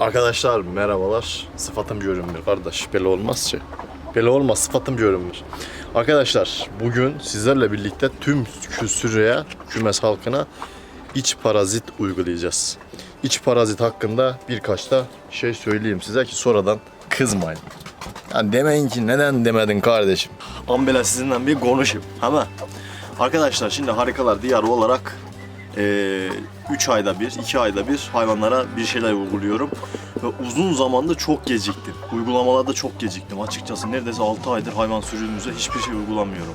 Arkadaşlar merhabalar. Sıfatım görünmüyor kardeş. Belli olmaz ki. Belli olmaz sıfatım görünmüyor. Arkadaşlar bugün sizlerle birlikte tüm küsüreye, kümes halkına iç parazit uygulayacağız. İç parazit hakkında birkaç da şey söyleyeyim size ki sonradan kızmayın. Yani demeyin ki neden demedin kardeşim. Ambela sizinle bir konuşayım. Ama arkadaşlar şimdi harikalar diyarı olarak 3 ayda bir, 2 ayda bir hayvanlara bir şeyler uyguluyorum. Ve uzun zamanda çok geciktim. Uygulamalarda çok geciktim. Açıkçası neredeyse 6 aydır hayvan sürümümüze hiçbir şey uygulamıyorum.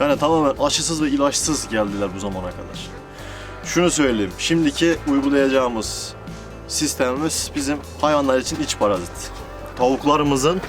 Yani tamamen aşısız ve ilaçsız geldiler bu zamana kadar. Şunu söyleyeyim. Şimdiki uygulayacağımız sistemimiz bizim hayvanlar için iç parazit. Tavuklarımızın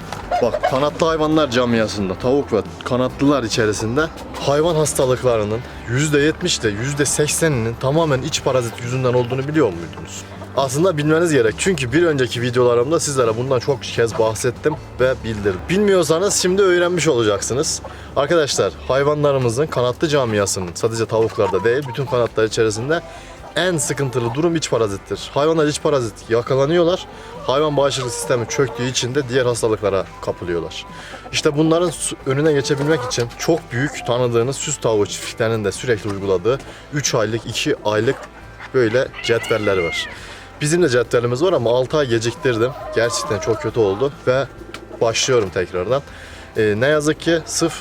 bak kanatlı hayvanlar camiasında tavuk ve kanatlılar içerisinde hayvan hastalıklarının %70 ile %80'inin tamamen iç parazit yüzünden olduğunu biliyor muydunuz? Aslında bilmeniz gerek. Çünkü bir önceki videolarımda sizlere bundan çok kez bahsettim ve bildirdim. Bilmiyorsanız şimdi öğrenmiş olacaksınız. Arkadaşlar hayvanlarımızın kanatlı camiasının sadece tavuklarda değil bütün kanatlar içerisinde en sıkıntılı durum iç parazittir. Hayvanlar iç parazit yakalanıyorlar. Hayvan bağışıklık sistemi çöktüğü için de diğer hastalıklara kapılıyorlar. İşte bunların önüne geçebilmek için çok büyük tanıdığınız süs tavuğu çiftliklerinin de sürekli uyguladığı 3 aylık, 2 aylık böyle cetvelleri var. Bizim de cetvelimiz var ama 6 ay geciktirdim. Gerçekten çok kötü oldu ve başlıyorum tekrardan. Ee, ne yazık ki sırf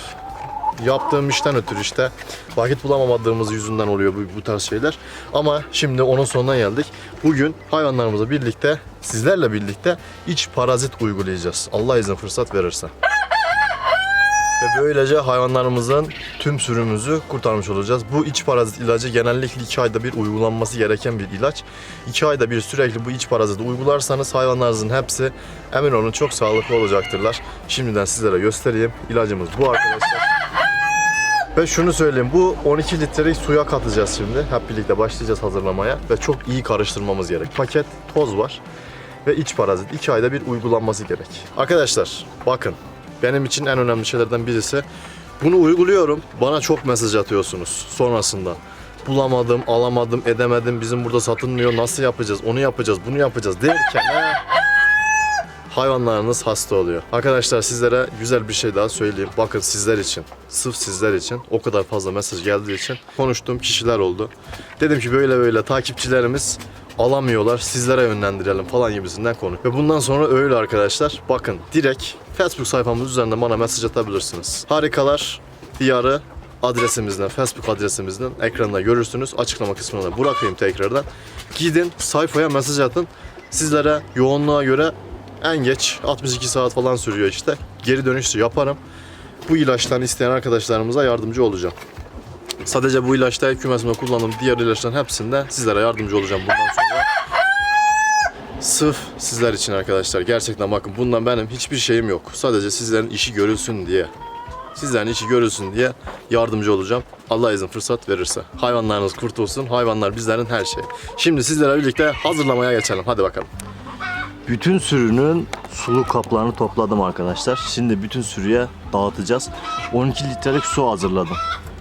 yaptığım işten ötürü işte vakit bulamamadığımız yüzünden oluyor bu, bu tarz şeyler. Ama şimdi onun sonuna geldik. Bugün hayvanlarımızla birlikte, sizlerle birlikte iç parazit uygulayacağız. Allah izin fırsat verirse. Ve böylece hayvanlarımızın tüm sürümümüzü kurtarmış olacağız. Bu iç parazit ilacı genellikle 2 ayda bir uygulanması gereken bir ilaç. 2 ayda bir sürekli bu iç paraziti uygularsanız hayvanlarınızın hepsi emin olun çok sağlıklı olacaktırlar. Şimdiden sizlere göstereyim. İlacımız bu arkadaşlar. Ve şunu söyleyeyim bu 12 litrelik suya katacağız şimdi. Hep birlikte başlayacağız hazırlamaya ve çok iyi karıştırmamız gerek. Paket toz var ve iç parazit 2 ayda bir uygulanması gerek. Arkadaşlar bakın benim için en önemli şeylerden birisi bunu uyguluyorum. Bana çok mesaj atıyorsunuz sonrasında. Bulamadım, alamadım, edemedim. Bizim burada satılmıyor. Nasıl yapacağız? Onu yapacağız, bunu yapacağız derken hayvanlarınız hasta oluyor. Arkadaşlar sizlere güzel bir şey daha söyleyeyim. Bakın sizler için, sırf sizler için o kadar fazla mesaj geldiği için konuştuğum kişiler oldu. Dedim ki böyle böyle takipçilerimiz alamıyorlar sizlere yönlendirelim falan gibisinden konu. Ve bundan sonra öyle arkadaşlar. Bakın direkt Facebook sayfamız üzerinden bana mesaj atabilirsiniz. Harikalar diyarı adresimizden, Facebook adresimizden ekranda görürsünüz. Açıklama kısmına da bırakayım tekrardan. Gidin sayfaya mesaj atın. Sizlere yoğunluğa göre en geç 62 saat falan sürüyor işte. Geri dönüş yaparım. Bu ilaçtan isteyen arkadaşlarımıza yardımcı olacağım. Sadece bu ilaçta kümesimde kullandığım diğer ilaçların hepsinde sizlere yardımcı olacağım bundan sonra. Sırf sizler için arkadaşlar. Gerçekten bakın bundan benim hiçbir şeyim yok. Sadece sizlerin işi görülsün diye. Sizlerin işi görülsün diye yardımcı olacağım. Allah izin fırsat verirse. Hayvanlarınız kurtulsun. Hayvanlar bizlerin her şeyi. Şimdi sizlerle birlikte hazırlamaya geçelim. Hadi bakalım. Bütün sürünün sulu kaplarını topladım arkadaşlar. Şimdi bütün sürüye dağıtacağız. 12 litrelik su hazırladım.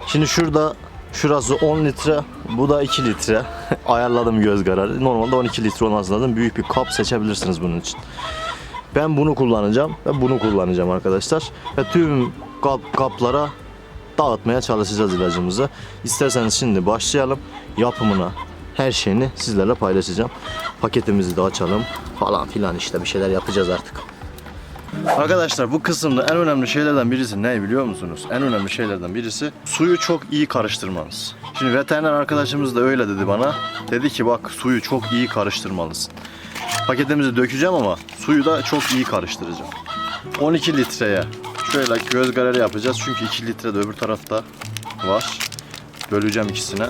Şimdi şurada şurası 10 litre, bu da 2 litre. Ayarladım göz kararı. Normalde 12 litre onu hazırladım. Büyük bir kap seçebilirsiniz bunun için. Ben bunu kullanacağım ve bunu kullanacağım arkadaşlar. Ve tüm kap, kaplara dağıtmaya çalışacağız ilacımızı. İsterseniz şimdi başlayalım. Yapımına her şeyini sizlerle paylaşacağım. Paketimizi de açalım falan filan işte bir şeyler yapacağız artık. Arkadaşlar bu kısımda en önemli şeylerden birisi ne biliyor musunuz? En önemli şeylerden birisi suyu çok iyi karıştırmanız. Şimdi veteriner arkadaşımız da öyle dedi bana. Dedi ki bak suyu çok iyi karıştırmalısın. Paketimizi dökeceğim ama suyu da çok iyi karıştıracağım. 12 litreye şöyle göz kararı yapacağız çünkü 2 litre de öbür tarafta var. Böleceğim ikisine.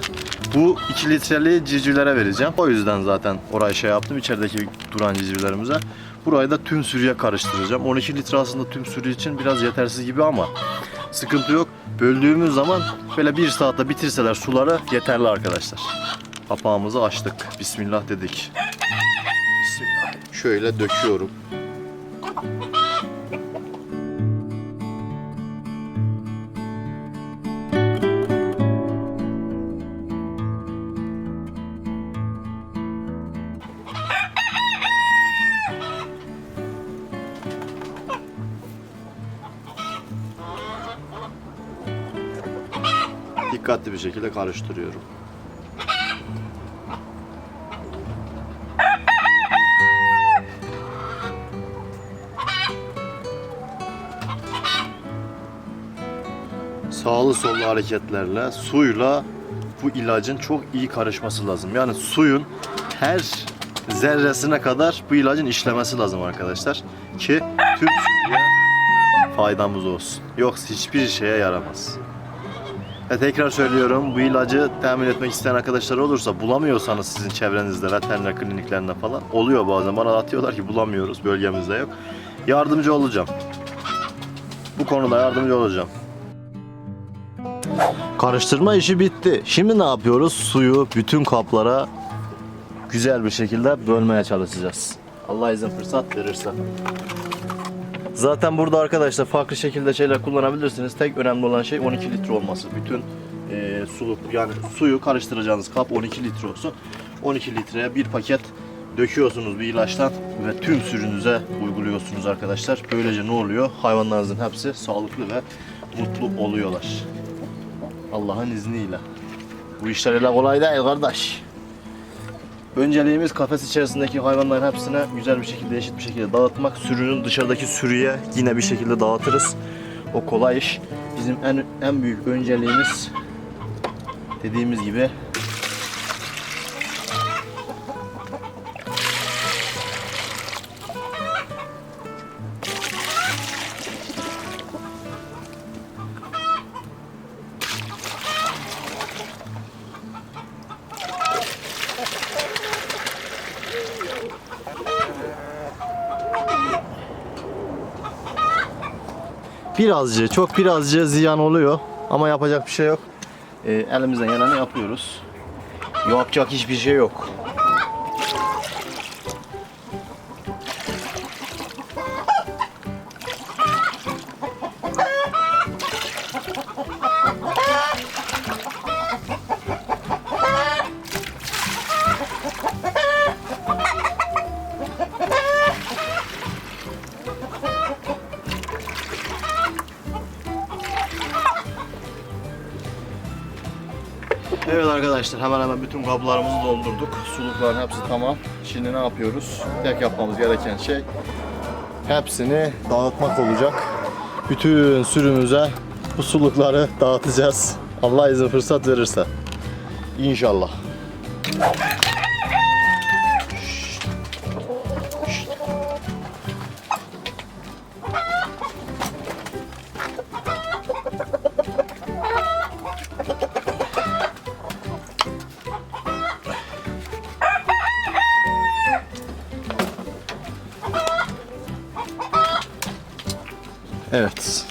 Bu 2 litreli civcivlere vereceğim. O yüzden zaten orayı şey yaptım içerideki duran civcivlerimize. Burayı da tüm sürüye karıştıracağım. 12 litre aslında tüm sürü için biraz yetersiz gibi ama sıkıntı yok. Böldüğümüz zaman böyle bir saatte bitirseler suları yeterli arkadaşlar. Kapağımızı açtık. Bismillah dedik. Bismillah. Şöyle döküyorum. Dikkatli bir şekilde karıştırıyorum. Sağlı sollu hareketlerle suyla bu ilacın çok iyi karışması lazım. Yani suyun her zerresine kadar bu ilacın işlemesi lazım arkadaşlar ki sürüye faydamız olsun. Yoksa hiçbir şeye yaramaz. Ve tekrar söylüyorum bu ilacı temin etmek isteyen arkadaşlar olursa bulamıyorsanız sizin çevrenizde veteriner kliniklerinde falan oluyor bazen bana atıyorlar ki bulamıyoruz bölgemizde yok. Yardımcı olacağım. Bu konuda yardımcı olacağım. Karıştırma işi bitti. Şimdi ne yapıyoruz? Suyu bütün kaplara güzel bir şekilde bölmeye çalışacağız. Allah izin fırsat verirse. Zaten burada arkadaşlar farklı şekilde şeyler kullanabilirsiniz. Tek önemli olan şey 12 litre olması. Bütün e, suluk yani suyu karıştıracağınız kap 12 litre olsun. 12 litreye bir paket döküyorsunuz bir ilaçtan ve tüm sürünüze uyguluyorsunuz arkadaşlar. Böylece ne oluyor? Hayvanlarınızın hepsi sağlıklı ve mutlu oluyorlar. Allah'ın izniyle. Bu işler öyle kolay değil kardeş. Önceliğimiz kafes içerisindeki hayvanların hepsine güzel bir şekilde, eşit bir şekilde dağıtmak. Sürünün dışarıdaki sürüye yine bir şekilde dağıtırız. O kolay iş. Bizim en en büyük önceliğimiz dediğimiz gibi birazcık, çok birazcık ziyan oluyor. Ama yapacak bir şey yok. Ee, elimizden geleni yapıyoruz. Yapacak hiçbir şey yok. Arkadaşlar hemen hemen bütün kablarımızı doldurduk. Sulukların hepsi tamam. Şimdi ne yapıyoruz? Tek yapmamız gereken şey hepsini dağıtmak olacak. Bütün sürümüze bu sulukları dağıtacağız. Allah izin fırsat verirse. İnşallah. Evet.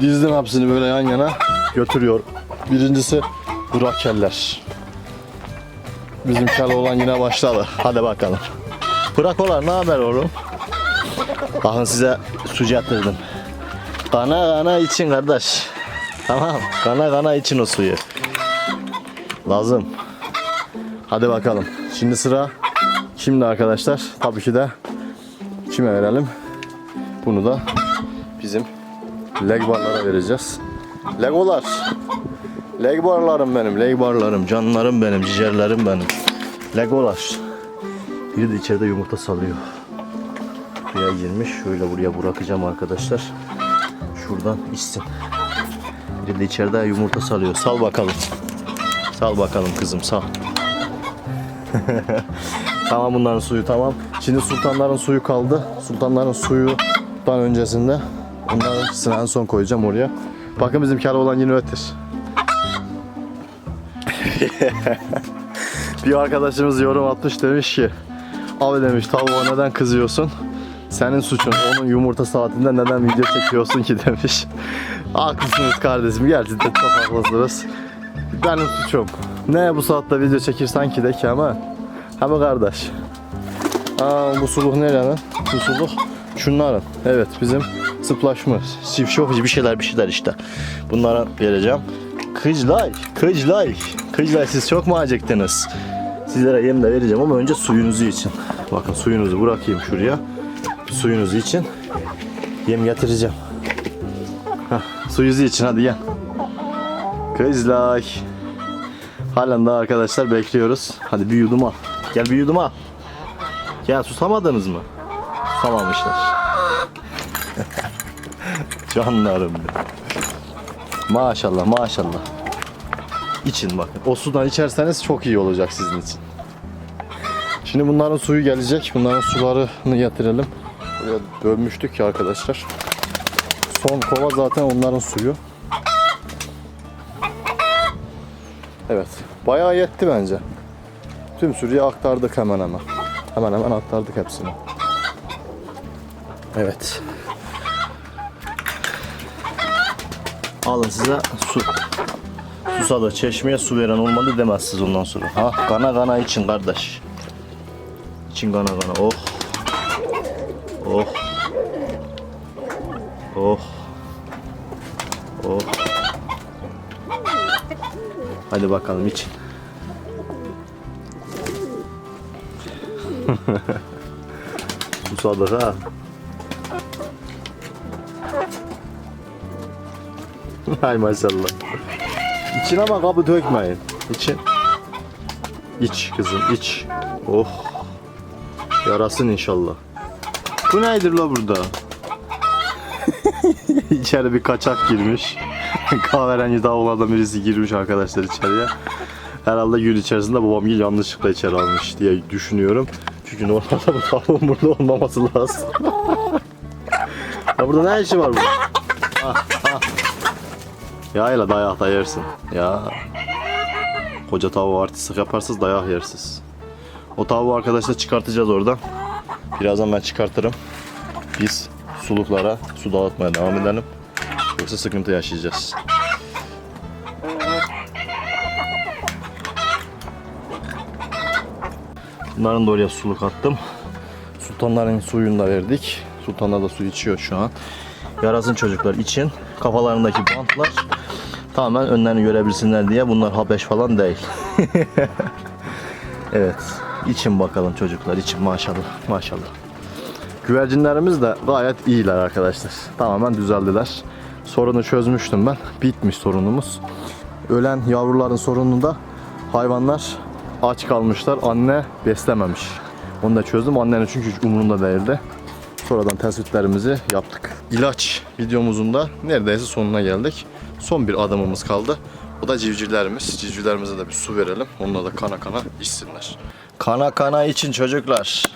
Dizdim hepsini böyle yan yana götürüyor. Birincisi Burak Keller. Bizim olan yine başladı. Hadi bakalım. Burak olar ne haber oğlum? Bakın size su getirdim. Kana kana için kardeş. Tamam. Kana kana için o suyu. Lazım. Hadi bakalım. Şimdi sıra kimde arkadaşlar? Tabii ki de Kime verelim? Bunu da bizim leg barlara vereceğiz. Legolar. Leg barlarım benim, leg barlarım, canlarım benim, ciğerlerim benim. Legolar. Biri de içeride yumurta salıyor. Buraya girmiş. Şöyle buraya bırakacağım arkadaşlar. Şuradan içsin. Biri de içeride yumurta salıyor. Sal bakalım. Sal bakalım kızım sal. Tamam bunların suyu tamam. Şimdi sultanların suyu kaldı. Sultanların suyundan öncesinde bunların ikisini en son koyacağım oraya. Bakın bizim kar olan yine ötür. bir arkadaşımız yorum atmış demiş ki Abi demiş tavuğa neden kızıyorsun? Senin suçun onun yumurta saatinde neden video çekiyorsun ki demiş. Haklısınız kardeşim gerçekten çok haklısınız. Benim suçum. Ne bu saatte video çekirsen ki de ki ama. Ama kardeş. Aa bu suluk nerenin? Bu suluk şunların. Evet bizim sıplaşmış. Sivşok bir şeyler bir şeyler işte. Bunlara vereceğim. Kıclay, kıclay. Kıclay siz çok mu acıktınız? Sizlere yem de vereceğim ama önce suyunuzu için. Bakın suyunuzu bırakayım şuraya. Suyunuzu için yem getireceğim. Hah, Suyuzu için hadi gel. Kızlar. Halen daha arkadaşlar bekliyoruz. Hadi bir yudum al. Gel bir yudum al. Gel susamadınız mı? Susamamışlar. Canlarım. Maşallah maşallah. İçin bakın. O sudan içerseniz çok iyi olacak sizin için. Şimdi bunların suyu gelecek. Bunların sularını getirelim. Buraya bölmüştük ya arkadaşlar. Son kova zaten onların suyu. Evet. Bayağı yetti bence. Tüm sürüyü aktardık hemen hemen. Hemen hemen aktardık hepsini. Evet. Alın size su. Susadı çeşmeye su veren olmadı demezsiniz ondan sonra. Ha kana kana için kardeş. İçin kana kana. Oh. Oh. Oh. Oh. Hadi bakalım için. Susadık ha. Hay maşallah. İçin ama kabı dökmeyin. İçin. İç kızım iç. Oh. Yarasın inşallah. Bu nedir la burada? İçeri bir kaçak girmiş. Kahverengi davuladan birisi girmiş arkadaşlar içeriye. Herhalde gün içerisinde babam yanlışlıkla içeri almış diye düşünüyorum. Çünkü normalde bu tavuğun burada olmaması lazım. ya burada ne işi var bu? Ah, ah. Ya ile dayak da yersin. Ya. Koca tavuğu artistlik yaparsınız dayak yersiz. O tavuğu arkadaşlar çıkartacağız oradan. Birazdan ben çıkartırım. Biz suluklara su dağıtmaya devam edelim. Yoksa sıkıntı yaşayacağız. Bunların da oraya suluk attım. Sultanların suyunu da verdik. Sultanlar da su içiyor şu an. Yarasın çocuklar için kafalarındaki bantlar tamamen önlerini görebilsinler diye bunlar Habeş falan değil. evet. için bakalım çocuklar için maşallah maşallah. Güvercinlerimiz de gayet iyiler arkadaşlar. Tamamen düzeldiler. Sorunu çözmüştüm ben. Bitmiş sorunumuz. Ölen yavruların sorununu da hayvanlar aç kalmışlar. Anne beslememiş. Onu da çözdüm. Annenin çünkü hiç umurunda değildi. Sonradan tespitlerimizi yaptık. İlaç videomuzun da neredeyse sonuna geldik. Son bir adımımız kaldı. O da civcivlerimiz. Civcivlerimize de bir su verelim. Onlar da kana kana içsinler. Kana kana için çocuklar.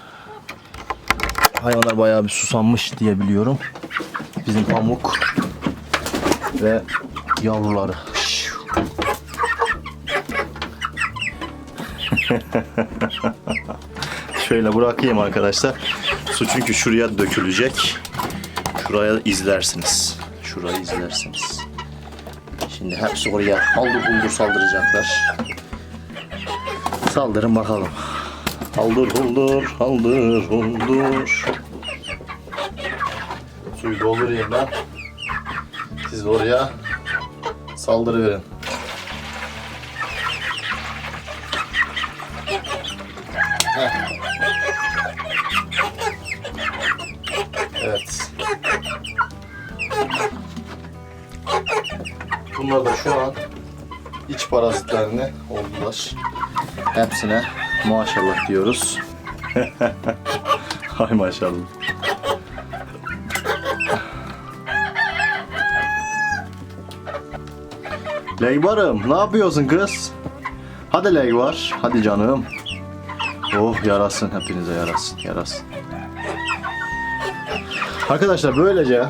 Hayvanlar bayağı bir susanmış diye biliyorum. Bizim pamuk ve yavruları. Şöyle bırakayım arkadaşlar. Su çünkü şuraya dökülecek. Şuraya izlersiniz. Şurayı izlersiniz. Şimdi hepsi oraya haldır huldur saldıracaklar. Saldırın bakalım. Haldır huldur, haldır huldur. Suyu doldurayım ben. Siz oraya saldırıverin. Heh. Bunlar da şu an iç parazitlerini oldular. Hepsine maşallah diyoruz. Hay maşallah. Leyvarım ne yapıyorsun kız? Hadi Leyvar, hadi canım. Oh yarasın hepinize yarasın yarasın. Arkadaşlar böylece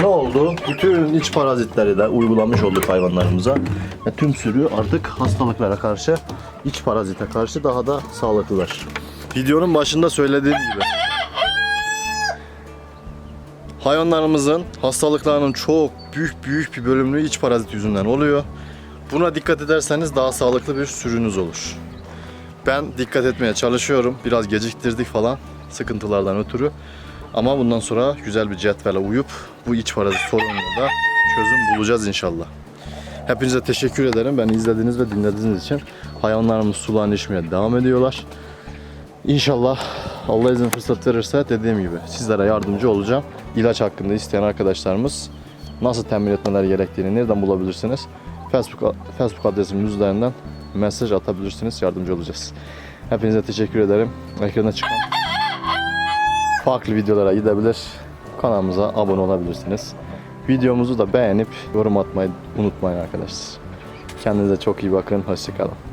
ne oldu? Bütün iç parazitleri de uygulamış olduk hayvanlarımıza. Ve tüm sürü artık hastalıklara karşı, iç parazite karşı daha da sağlıklılar. Videonun başında söylediğim gibi hayvanlarımızın hastalıklarının çok büyük büyük bir bölümü iç parazit yüzünden oluyor. Buna dikkat ederseniz daha sağlıklı bir sürünüz olur. Ben dikkat etmeye çalışıyorum. Biraz geciktirdik falan sıkıntılardan ötürü. Ama bundan sonra güzel bir cetvele uyup bu iç parazit sorununa da çözüm bulacağız inşallah. Hepinize teşekkür ederim. Beni izlediğiniz ve dinlediğiniz için hayvanlarımız sularını içmeye devam ediyorlar. İnşallah Allah izin fırsat verirse dediğim gibi sizlere yardımcı olacağım. İlaç hakkında isteyen arkadaşlarımız nasıl temin etmeleri gerektiğini nereden bulabilirsiniz? Facebook Facebook adresimiz üzerinden mesaj atabilirsiniz. Yardımcı olacağız. Hepinize teşekkür ederim. Ekrana çıkan farklı videolara gidebilir. Kanalımıza abone olabilirsiniz. Videomuzu da beğenip yorum atmayı unutmayın arkadaşlar. Kendinize çok iyi bakın. Hoşçakalın.